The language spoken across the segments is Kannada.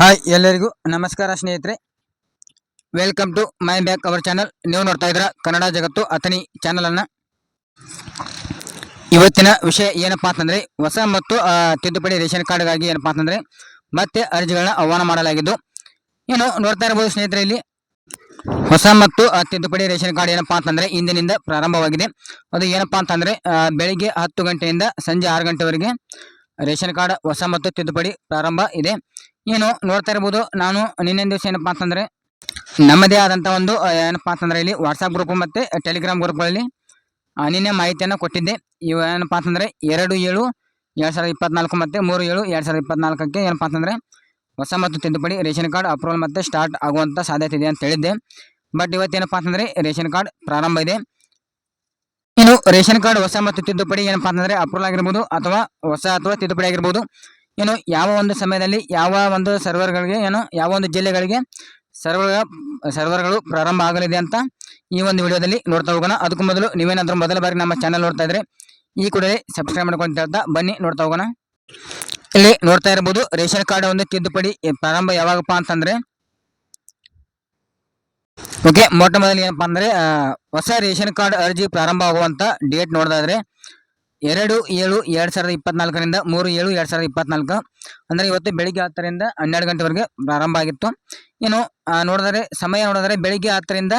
ಹಾಯ್ ಎಲ್ಲರಿಗೂ ನಮಸ್ಕಾರ ಸ್ನೇಹಿತರೆ. Welcome to my back our channel ನೀವು ನೋಡ್ತಾ ಇದ್ರ ಕನ್ನಡ ಜಗತ್ತು ಅಥಣಿ ಚಾನಲ್ ಅನ್ನ. ಇವತ್ತಿನ ವಿಷಯ ಏನಪ್ಪಾ ಅಂತಂದ್ರೆ, ಹೊಸ ಮತ್ತು ತಿದ್ದುಪಡಿ ರೇಷನ್ ಕಾರ್ಡ್ಗಾಗಿ ಏನಪ್ಪಾ ಅಂತಂದ್ರೆ, ಮತ್ತೆ ಅರ್ಜಿಗಳನ್ನ ಆಹ್ವಾನ ಮಾಡಲಾಗಿದ್ದು. ಏನು ನೋಡ್ತಾ ಇರಬಹುದು ಸ್ನೇಹಿತರೆ ಇಲ್ಲಿ, ಹೊಸ ಮತ್ತು ತಿದ್ದುಪಡಿ ರೇಷನ್ ಕಾರ್ಡ್ ಏನಪ್ಪಾ ಅಂತಂದ್ರೆ ಇಂದಿನಿಂದ ಪ್ರಾರಂಭವಾಗಿದೆ. ಅದು ಏನಪ್ಪಾ ಅಂತಂದ್ರೆ ಬೆಳಿಗ್ಗೆ ಹತ್ತು ಗಂಟೆಯಿಂದ ಸಂಜೆ ಆರು ಗಂಟೆವರೆಗೆ ರೇಷನ್ ಕಾರ್ಡ್, ಹೊಸ ಮತ್ತು ತಿದ್ದುಪಡಿ ಪ್ರಾರಂಭ ಇದೆ. ಏನು ನೋಡ್ತಾ ಇರ್ಬೋದು, ನಾನು ನಿನ್ನೆ ದಿವಸ ಏನಪ್ಪಾ ಅಂತಂದ್ರೆ, ನಮ್ಮದೇ ಆದಂಥ ಒಂದು ಏನಪ್ಪ ಅಂತಂದ್ರೆ ಇಲ್ಲಿ ವಾಟ್ಸಾಪ್ ಗ್ರೂಪ್ ಮತ್ತು ಟೆಲಿಗ್ರಾಮ್ ಗ್ರೂಪ್ಗಳಲ್ಲಿ ನಿನ್ನೆ ಮಾಹಿತಿಯನ್ನು ಕೊಟ್ಟಿದ್ದೆ. ಇವು ಏನಪ್ಪಾ ಅಂತಂದರೆ, ಎರಡು ಏಳು, ಎರಡು ಸಾವಿರದ ಇಪ್ಪತ್ನಾಲ್ಕು ಮತ್ತು ಮೂರು ಏಳು, ಎರಡು ಸಾವಿರದ ಇಪ್ಪತ್ನಾಲ್ಕಕ್ಕೆ ಏನಪ್ಪಾ ಅಂತಂದ್ರೆ, ಹೊಸ ಮತ್ತು ತಿದ್ದುಪಡಿ, ರೇಷನ್ ಕಾರ್ಡ್ ಅಪ್ರೂವಲ್ ಮತ್ತು ಸ್ಟಾರ್ಟ್ ಆಗುವಂಥ ಸಾಧ್ಯತೆ ಇದೆ ಅಂತ ಹೇಳಿದ್ದೆ. ಬಟ್ ಇವತ್ತೇನಪ್ಪ ಅಂತಂದರೆ, ರೇಷನ್ ಕಾರ್ಡ್ ಪ್ರಾರಂಭ ಇದೆ. ಇನ್ನು ರೇಷನ್ ಕಾರ್ಡ್ ಹೊಸ ಮತ್ತು ತಿದ್ದುಪಡಿ ಏನಪ್ಪಾ ಅಂತಂದ್ರೆ ಅಪ್ರೂವಲ್ ಆಗಿರ್ಬೋದು ಅಥವಾ ಹೊಸ ಅಥವಾ ತಿದ್ದುಪಡಿ ಆಗಿರ್ಬೋದು. ಏನು ಯಾವ ಒಂದು ಸಮಯದಲ್ಲಿ ಯಾವ ಒಂದು ಸರ್ವರ್ಗಳಿಗೆ ಏನು ಯಾವ ಒಂದು ಜಿಲ್ಲೆಗಳಿಗೆ ಸರ್ವರ್ ಸರ್ವರ್ಗಳು ಪ್ರಾರಂಭ ಆಗಲಿದೆ ಅಂತ ಈ ಒಂದು ವಿಡಿಯೋದಲ್ಲಿ ನೋಡ್ತಾ ಹೋಗೋಣ. ಅದಕ್ಕೂ ಮೊದಲು ನೀವೇನಾದರೂ ಮೊದಲ ಬಾರಿ ನಮ್ಮ ಚಾನಲ್ ನೋಡ್ತಾ ಇದ್ರೆ ಈ ಕೂಡಲೇ ಸಬ್ಸ್ಕ್ರೈಬ್ ಮಾಡ್ಕೊಂತ ಹೇಳ್ತಾ ಬನ್ನಿ, ನೋಡ್ತಾ ಹೋಗೋಣ. ಇಲ್ಲಿ ನೋಡ್ತಾ ಇರಬಹುದು ರೇಷನ್ ಕಾರ್ಡ್ ಒಂದು ತಿದ್ದುಪಡಿ ಪ್ರಾರಂಭ ಯಾವಾಗಪ್ಪ ಅಂತಂದ್ರೆ ಓಕೆ ಮೊಟ್ಟ ಮೊದಲು ಏನಪ್ಪಾ ಅಂದ್ರೆ ಹೊಸ ರೇಷನ್ ಕಾರ್ಡ್ ಅರ್ಜಿ ಪ್ರಾರಂಭ ಆಗುವಂತ ಡೇಟ್ ನೋಡೋದಾದ್ರೆ ಎರಡು ಏಳು ಎರಡು ಸಾವಿರದ ಇಪ್ಪತ್ನಾಲ್ಕರಿಂದ ಮೂರು ಏಳು ಎರಡು ಸಾವಿರದ ಇಪ್ಪತ್ನಾಲ್ಕು ಅಂದ್ರೆ ಇವತ್ತು ಬೆಳಿಗ್ಗೆ ಹತ್ತರಿಂದ ಹನ್ನೆರಡು ಗಂಟೆವರೆಗೆ ಪ್ರಾರಂಭ ಆಗಿತ್ತು. ಆ, ನೋಡಿದರೆ ಸಮಯ ನೋಡಿದರೆ ಬೆಳಿಗ್ಗೆ ಹತ್ತರಿಂದ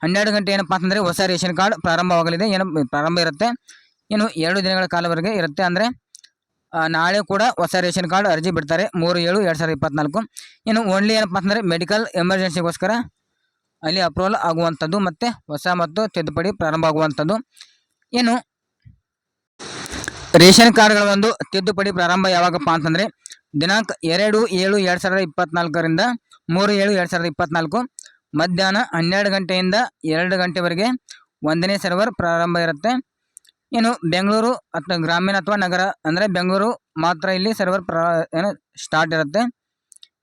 ಹನ್ನೆರಡು ಗಂಟೆ ಏನಪ್ಪಾ ಅಂತಂದ್ರೆ ಹೊಸ ರೇಷನ್ ಕಾರ್ಡ್ ಪ್ರಾರಂಭವಾಗಲಿದೆ. ಏನು ಪ್ರಾರಂಭ ಇರುತ್ತೆ ಇನ್ನು ಎರಡು ದಿನಗಳ ಕಾಲವರೆಗೆ ಇರುತ್ತೆ ಅಂದ್ರೆ ನಾಳೆ ಕೂಡ ಹೊಸ ರೇಷನ್ ಕಾರ್ಡ್ ಅರ್ಜಿ ಬಿಡ್ತಾರೆ ಮೂರು ಏಳು ಎರಡ್ ಸಾವಿರದ ಇಪ್ಪತ್ನಾಲ್ಕು. ಇನ್ನು ಓನ್ಲಿ ಏನಪ್ಪಾ ಅಂತಂದ್ರೆ ಮೆಡಿಕಲ್ ಎಮರ್ಜೆನ್ಸಿಗೋಸ್ಕರ ಅಲ್ಲಿ ಅಪ್ರೂವಲ್ ಆಗುವಂಥದ್ದು ಮತ್ತು ಹೊಸ ಮತ್ತು ತಿದ್ದುಪಡಿ ಪ್ರಾರಂಭ ಆಗುವಂಥದ್ದು. ಏನು ರೇಷನ್ ಕಾರ್ಡ್ಗಳ ಒಂದು ತಿದ್ದುಪಡಿ ಪ್ರಾರಂಭ ಯಾವಾಗಪ್ಪ ಅಂತಂದರೆ, ದಿನಾಂಕ ಎರಡು ಏಳು ಎರಡು ಸಾವಿರದ ಇಪ್ಪತ್ನಾಲ್ಕರಿಂದ ಮೂರು ಏಳು ಎರಡು ಸಾವಿರದ ಇಪ್ಪತ್ನಾಲ್ಕು, ಮಧ್ಯಾಹ್ನ ಹನ್ನೆರಡು ಗಂಟೆಯಿಂದ ಎರಡು ಗಂಟೆವರೆಗೆ ಒಂದನೇ ಸರ್ವರ್ ಪ್ರಾರಂಭ ಇರುತ್ತೆ. ಏನು ಬೆಂಗಳೂರು ಅಥವಾ ಗ್ರಾಮೀಣ ಅಥವಾ ನಗರ, ಅಂದರೆ ಬೆಂಗಳೂರು ಮಾತ್ರ ಇಲ್ಲಿ ಸರ್ವರ್ ಪ್ರಾ ಏನು ಸ್ಟಾರ್ಟ್ ಇರುತ್ತೆ.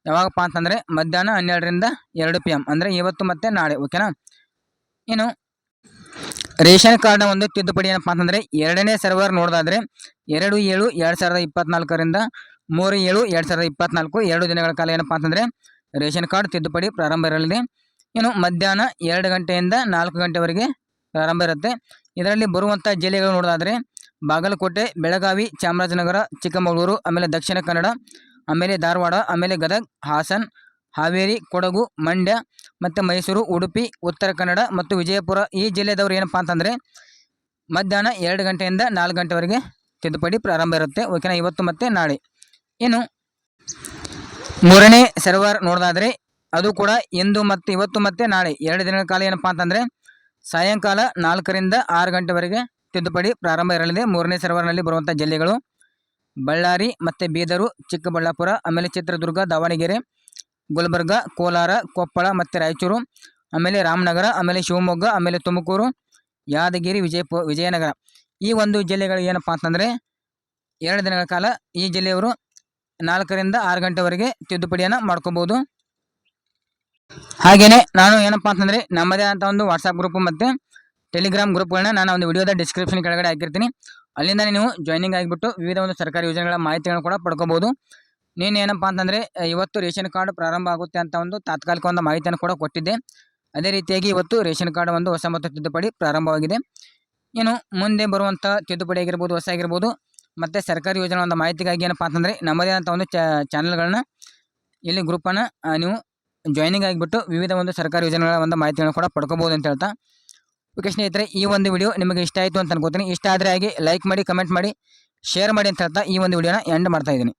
ಯಾವಾಗಪ್ಪ ಅಂತಂದರೆ ಮಧ್ಯಾಹ್ನ ಹನ್ನೆರಡರಿಂದ ಎರಡು ಪಿ ಎಂ ಅಂದರೆ ಇವತ್ತು ಮತ್ತು ನಾಳೆ ಓಕೆನಾ ಇನ್ನು, ರೇಷನ್ ಕಾರ್ಡ್ನ ಒಂದು ತಿದ್ದುಪಡಿ ಏನಪ್ಪ ಅಂತಂದರೆ ಎರಡನೇ ಸರ್ವರ್ ನೋಡೋದಾದರೆ ಎರಡು ಏಳು ಎರಡು ಸಾವಿರದ ಇಪ್ಪತ್ನಾಲ್ಕರಿಂದ ಮೂರು ಏಳು ಎರಡು ಸಾವಿರದ ಇಪ್ಪತ್ನಾಲ್ಕು, ಎರಡು ದಿನಗಳ ಕಾಲ ಏನಪ್ಪ ಅಂತಂದರೆ ರೇಷನ್ ಕಾರ್ಡ್ ತಿದ್ದುಪಡಿ ಪ್ರಾರಂಭ ಇರಲಿದೆ. ಇನ್ನು ಮಧ್ಯಾಹ್ನ ಎರಡು ಗಂಟೆಯಿಂದ ನಾಲ್ಕು ಗಂಟೆವರೆಗೆ ಪ್ರಾರಂಭ ಇರುತ್ತೆ. ಇದರಲ್ಲಿ ಬರುವಂಥ ಜಿಲ್ಲೆಗಳು ನೋಡೋದಾದರೆ ಬಾಗಲಕೋಟೆ, ಬೆಳಗಾವಿ, ಚಾಮರಾಜನಗರ, ಚಿಕ್ಕಮಗಳೂರು, ಆಮೇಲೆ ದಕ್ಷಿಣ ಕನ್ನಡ ಆಮೇಲೆ ಧಾರವಾಡ, ಆಮೇಲೆ ಗದಗ್, ಹಾಸನ್, ಹಾವೇರಿ, ಕೊಡಗು, ಮಂಡ್ಯ ಮತ್ತು ಮೈಸೂರು, ಉಡುಪಿ, ಉತ್ತರ ಕನ್ನಡ ಮತ್ತು ವಿಜಯಪುರ ಈ ಜಿಲ್ಲೆದವರು ಏನಪ್ಪ ಅಂತಂದರೆ ಮಧ್ಯಾಹ್ನ ಎರಡು ಗಂಟೆಯಿಂದ ನಾಲ್ಕು ಗಂಟೆವರೆಗೆ ತಿದ್ದುಪಡಿ ಪ್ರಾರಂಭ ಇರುತ್ತೆ. ಓಕೆನಾ? ಇವತ್ತು ಮತ್ತು ನಾಳೆ. ಇನ್ನು ಮೂರನೇ ಸರ್ವರ್ ನೋಡೋದಾದ್ರೆ ಅದು ಕೂಡ ಇಂದು ಮತ್ತು ಇವತ್ತು ಮತ್ತು ನಾಳೆ ಎರಡು ದಿನಗಳ ಕಾಲ ಏನಪ್ಪ ಅಂತಂದರೆ ಸಾಯಂಕಾಲ ನಾಲ್ಕರಿಂದ ಆರು ಗಂಟೆವರೆಗೆ ತಿದ್ದುಪಡಿ ಪ್ರಾರಂಭ ಇರಲಿದೆ. ಮೂರನೇ ಸರ್ವರ್ನಲ್ಲಿ ಬರುವಂಥ ಜಿಲ್ಲೆಗಳು ಬಳ್ಳಾರಿ ಮತ್ತು ಬೀದರು, ಚಿಕ್ಕಬಳ್ಳಾಪುರ ಆಮೇಲೆ ಚಿತ್ರದುರ್ಗ ದಾವಣಗೆರೆ, ಗುಲ್ಬರ್ಗ, ಕೋಲಾರ, ಕೊಪ್ಪಳ ಮತ್ತು ರಾಯಚೂರು, ಆಮೇಲೆ ರಾಮನಗರ, ಆಮೇಲೆ ಶಿವಮೊಗ್ಗ, ಆಮೇಲೆ ತುಮಕೂರು, ಯಾದಗಿರಿ ವಿಜಯಪುರ ವಿಜಯನಗರ. ಈ ಒಂದು ಜಿಲ್ಲೆಗಳು ಏನಪ್ಪ ಅಂತಂದರೆ ಎರಡು ದಿನಗಳ ಕಾಲ ಈ ಜಿಲ್ಲೆಯವರು ನಾಲ್ಕರಿಂದ ಆರು ಗಂಟೆವರೆಗೆ ತಿದ್ದುಪಡಿಯನ್ನು ಮಾಡ್ಕೋಬೋದು. ಹಾಗೆಯೇ ನಾನು ಏನಪ್ಪ ಅಂತಂದರೆ ನಮ್ಮದೇ ಆದಂಥ ಒಂದು ವಾಟ್ಸಪ್ ಗ್ರೂಪ್ ಮತ್ತು ಟೆಲಿಗ್ರಾಮ್ ಗ್ರೂಪ್ಗಳನ್ನ ನಾನು ಒಂದು ವಿಡಿಯೋದ ಡಿಸ್ಕ್ರಿಪ್ಷನ್ ಕೆಳಗಡೆ ಹಾಕಿರ್ತೀನಿ. ಅಲ್ಲಿಂದ ನೀವು ಜಾಯ್ನಿಂಗ್ ಆಗಿಬಿಟ್ಟು ವಿವಿಧ ಒಂದು ಸರ್ಕಾರಿ ಯೋಜನೆಗಳ ಮಾಹಿತಿಗಳನ್ನು ಕೂಡ ಪಡ್ಕೋಬೋದು. ನೀನು ಏನಪ್ಪ ಅಂತಂದರೆ ಇವತ್ತು ರೇಷನ್ ಕಾರ್ಡ್ ಪ್ರಾರಂಭ ಆಗುತ್ತೆ ಅಂತ ಒಂದು ತಾತ್ಕಾಲಿಕ ಒಂದು ಮಾಹಿತಿಯನ್ನು ಕೂಡ ಕೊಟ್ಟಿದ್ದೆ. ಅದೇ ರೀತಿಯಾಗಿ ಇವತ್ತು ರೇಷನ್ ಕಾರ್ಡ್ ಒಂದು ಹೊಸ ಮತ್ತು ತಿದ್ದುಪಡಿ ಪ್ರಾರಂಭವಾಗಿದೆ. ಏನು ಮುಂದೆ ಬರುವಂಥ ತಿದ್ದುಪಡಿ ಆಗಿರ್ಬೋದು, ಹೊಸ ಆಗಿರ್ಬೋದು, ಮತ್ತು ಸರ್ಕಾರಿ ಯೋಜನೆ ಒಂದು ಮಾಹಿತಿಗಾಗಿ ಏನಪ್ಪ ಅಂತಂದರೆ, ನಮ್ಮದೇ ಆದಂಥ ಒಂದು ಚಾನಲ್ಗಳನ್ನ ಇಲ್ಲಿ ಗ್ರೂಪನ್ನು ನೀವು ಜಾಯ್ನಿಂಗ್ ಆಗಿಬಿಟ್ಟು ವಿವಿಧ ಒಂದು ಸರ್ಕಾರಿ ಯೋಜನೆಗಳ ಒಂದು ಮಾಹಿತಿಗಳನ್ನು ಕೂಡ ಪಡ್ಕೋಬೋದು ಅಂತ ಹೇಳ್ತಾ ಓಕೆ ಸ್ನೇಹಿತರೆ, ಈ ಒಂದು ವಿಡಿಯೋ ನಿಮಗೆ ಇಷ್ಟ ಆಯಿತು ಅಂತ ಅನ್ಕೋತೀನಿ. ಇಷ್ಟ ಆದರೆ ಹಾಗೆ ಲೈಕ್ ಮಾಡಿ ಕಮೆಂಟ್ ಮಾಡಿ ಶೇರ್ ಮಾಡಿ ಅಂತ ಹೇಳ್ತಾ ಈ ಒಂದು ವಿಡಿಯೋನ ಎಂಡ್ ಮಾಡ್ತಾ ಇದ್ದೀನಿ.